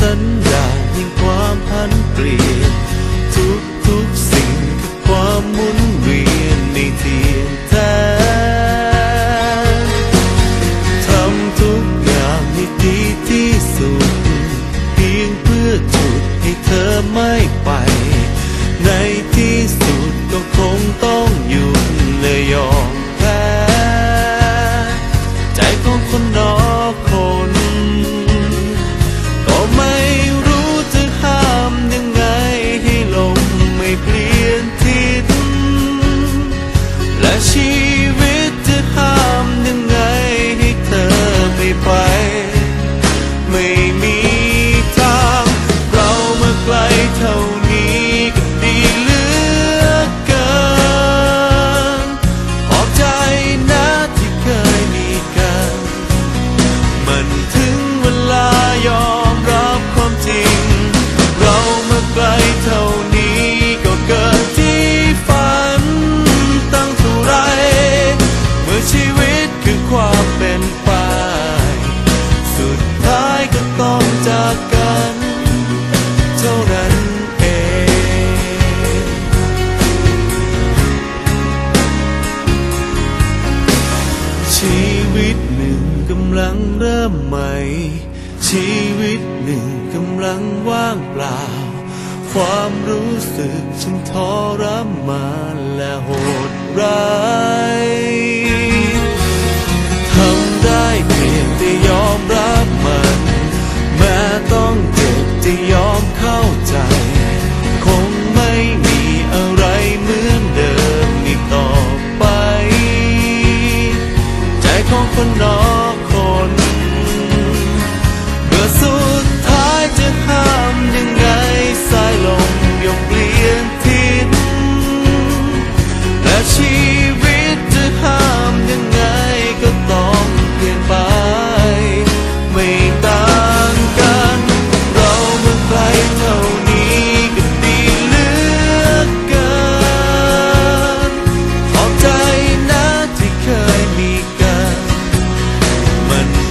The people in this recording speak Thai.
สัญญายิ่งความพันเปลี่ยน ทุกทุกสิ่งคือความหมุนเวียนในทียแท้ทำทุกอย่างให้ดีที่สุด เพียงเพื่อจุดให้เธอไม่ไป ในที่สุดก็คงต้องหยุดเลยยอม วิตหนึ่งกำลังเริ่มใหม่ ชีวิตหนึ่งกำลังว่างเปล่า ความรู้สึกฉันทรมานและโหดร้าย คนนอคนเมื่อสุดท้ายจะห้ามยังไงสายลม woman.